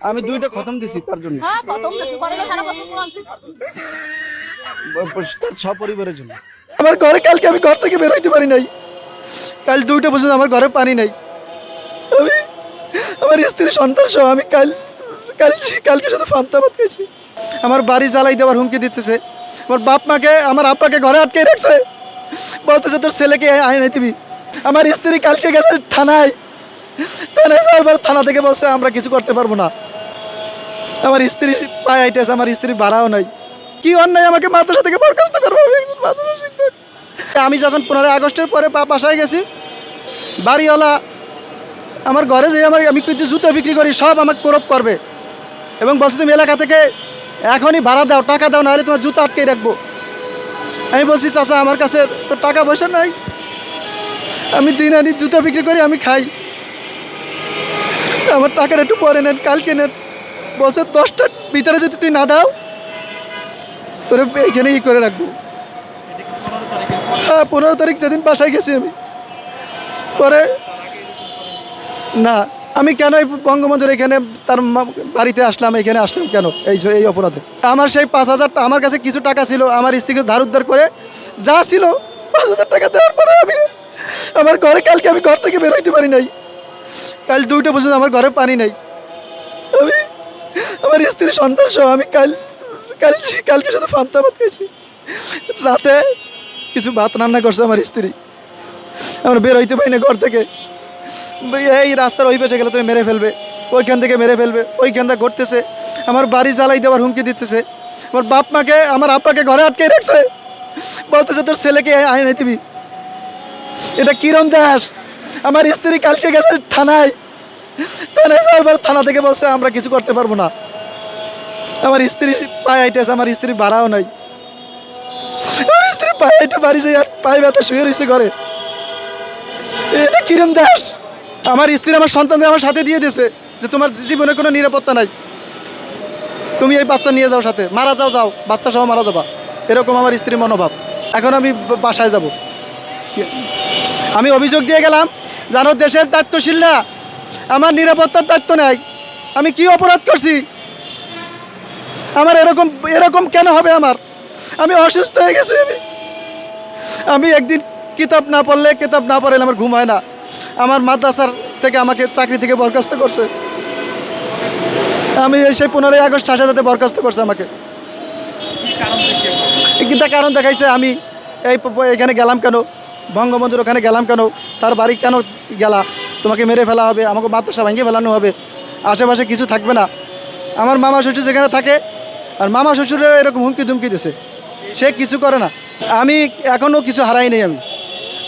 আমি দুইটা খতম দিছি তার জন্য। হ্যাঁ সপরিবারের জন্য। আমার ঘরে কালকে আমি ঘর থেকে বের হইতে পারি নাই। কাল দুইটা পর্যন্ত আমার ঘরে পানি নাই। আমি আমার স্ত্রী সন্তান সহ আমি কাল কাল কালকে শুধু ফান্তা ভাত খাইছি। আমার বাড়ি জ্বালাই দেওয়ার হুমকি দিতেছে। আমার বাপ মাকে আমার আব্বাকে ঘরে আটকে রাখছে। বলতেছে তোর ছেলেকে আয় নাই তুমি আমার স্ত্রী কালকে গেছে থানায়। থানায় যাওয়ার থানা থেকে বলছে আমরা কিছু করতে পারব না। আমার স্ত্রী পায়ে আইটেছে আমার স্ত্রী ভাড়াও নাই। কি অন্যায় আমাকে মাদ্রাসা থেকে বরখাস্ত করব? আমি যখন পনেরোই আগস্টের পরে পা বাসায় গেছি, বাড়িওয়ালা আমার ঘরে যে আমার আমি কিছু জুতো বিক্রি করি, সব আমাকে কোরপ করবে। এবং বলছে, তুমি এলাকা থেকে এখনই ভাড়া দাও, টাকা দাও, নাহলে তোমার জুতো আটকে রাখব। আমি বলছি, চাচা, আমার কাছে তো টাকা পয়সা নাই। আমি দিন আনি জুতো বিক্রি করি, আমি খাই। আমার টাকাটা একটু পরে নেন, কালকে নেন। বলছে দশটার ভিতরে যদি তুই না দাও, তোরে এইখানে ই করে রাখব। হ্যাঁ পনেরো তারিখ যেদিন বাসায় গেছি আমি। পরে, না, আমি কেন এই বঙ্গবন্ধুর এখানে তার বাড়িতে আসলাম, এখানে আসলাম কেন এই এই অপরাধে? আমার সেই পাঁচ হাজারটা আমার কাছে কিছু টাকা ছিল, আমার স্ত্রীকে ধার উদ্ধার করে যা ছিল, পাঁচ হাজার টাকা দেওয়ার পরে আমি আমার ঘরে, কালকে আমি ঘর থেকে বেরোইতে পারি নাই। কাল দুইটা পর্যন্ত আমার ঘরে পানি নাই। আমার স্ত্রী সন্তান সহ আমি কাল কাল, কালকে শুধু ফান্তা ভাত খাইছি। রাতে কিছু ভাত রান্না করছে আমার স্ত্রী। আমরা বের হইতে পারি না ঘর থেকে। এই রাস্তার ওই পাশে গেলে তুমি মেরে ফেলবে, ওইখান থেকে মেরে ফেলবে, ওইখান থেকে ঘুরতেছে। আমার বাড়ি জ্বালাই দেওয়ার হুমকি দিতেছে। আমার বাপ মাকে, আমার আব্বাকে ঘরে আটকে রাখছে। বলতেছে, তোর ছেলেকে নাই তুমি। এটা কিরম দাস? আমার স্ত্রী কালকে গেছে থানায়। যাওয়ার থানা থেকে বলছে, আমরা কিছু করতে পারব না। আমার স্ত্রী পায়ে আইটেছে আমার স্ত্রী ভাড়াও নাই। আমার স্ত্রী পায়ে আইটে বাড়ি আর পায়ে ব্যথা শুয়ে রয়েছে ঘরে। এটা কিরম দাস আমার স্ত্রী আমার সন্তানদের আমার সাথে দিয়ে দিয়েছে যে তোমার জীবনে কোনো নিরাপত্তা নাই। তুমি এই বাচ্চা নিয়ে যাও সাথে। মারা যাও যাও। বাচ্চা সহ মারা যাবা। এরকম আমার স্ত্রীর মনোভাব। এখন আমি বাসায় যাব। আমি অভিযোগ দিয়ে গেলাম, জানো দেশের দায়িত্বশীলরা আমার নিরাপত্তার দায়িত্ব নেই। আমি কি অপরাধ করছি? আমার এরকম এরকম কেন হবে আমার? আমি অসুস্থ হয়ে গেছি আমি। আমি একদিন কিতাব না পড়লে কিতাব না পড়লে আমার ঘুম হয় না। আমার মাদ্রাসার থেকে আমাকে চাকরি থেকে বরখাস্ত করছে। আমি সেই পনেরোই আগস্ট শাসাদাতে বরখাস্ত করছে আমাকে। কিন্তু কারণ দেখাইছে? আমি এই এখানে গেলাম কেন? বঙ্গবন্ধুর ওখানে গেলাম কেন? তার বাড়ি কেন গেলা? তোমাকে মেরে ফেলা হবে, আমাকে মাদ্রাসা ভেঙে ফেলানো হবে, আশেপাশে কিছু থাকবে না। আমার মামা শ্বশুর যেখানে থাকে, আর মামা শ্বশুরেও এরকম হুমকি ধুমকি দিছে। সে কিছু করে না। আমি এখনও কিছু হারাই নেই আমি।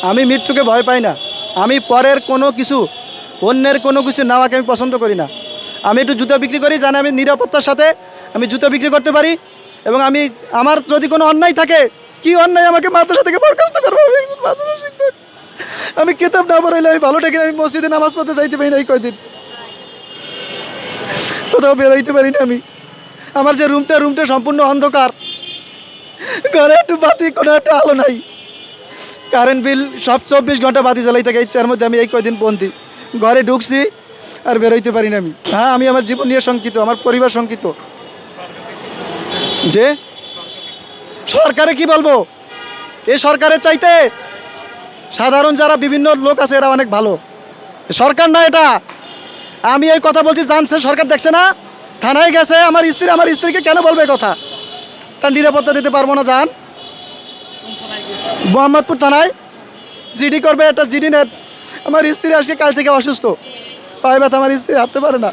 আমি মৃত্যুকে ভয় পাই না। আমি পরের কোনো কিছু, অন্যের কোনো কিছু নেওয়াকে আমি পছন্দ করি না। আমি একটু জুতো বিক্রি করি, জানি আমি নিরাপত্তার সাথে আমি জুতো বিক্রি করতে পারি এবং আমি, আমার যদি কোনো অন্যায় থাকে কি অন্যায় আমাকে মাদ্রাসা থেকে বরখাস্ত করব? আমি আমি কিতাব না পড়াইলে আমি ভালো ঠেকে আমি মসজিদে নামাজ পড়তে চাইতে পারি না এই কয়দিন। কোথাও বেরোইতে পারি না আমি। আমার যে রুমটা রুমটা সম্পূর্ণ অন্ধকার। ঘরে একটু বাতি, কোনো একটা আলো নাই। কারেন্ট বিল সব চব্বিশ ঘণ্টা বাতি জ্বালাই থাকে ইচ্ছার মধ্যে আমি এই কয়দিন বন্দি। ঘরে ঢুকছি আর বেরোইতে পারি না আমি। হ্যাঁ আমি আমার জীবন নিয়ে শঙ্কিত, আমার পরিবার শঙ্কিত। যে সরকারে কি বলব? এই সরকারের চাইতে সাধারণ যারা বিভিন্ন লোক আছে, এরা অনেক ভালো। সরকার না এটা। আমি এই কথা বলছি জানছে সরকার দেখছে না? থানায় গেছে, আমার স্ত্রী, আমার স্ত্রীকে কেন বলবে কথা? তার নিরাপত্তা দিতে পারব না যান মোহাম্মদপুর থানায় জিডি করবে, একটা জিডি নেট। আমার স্ত্রী আসছে কাল থেকে অসুস্থ। পায়ে ব্যথা, আমার স্ত্রী হাঁটতে পারে না।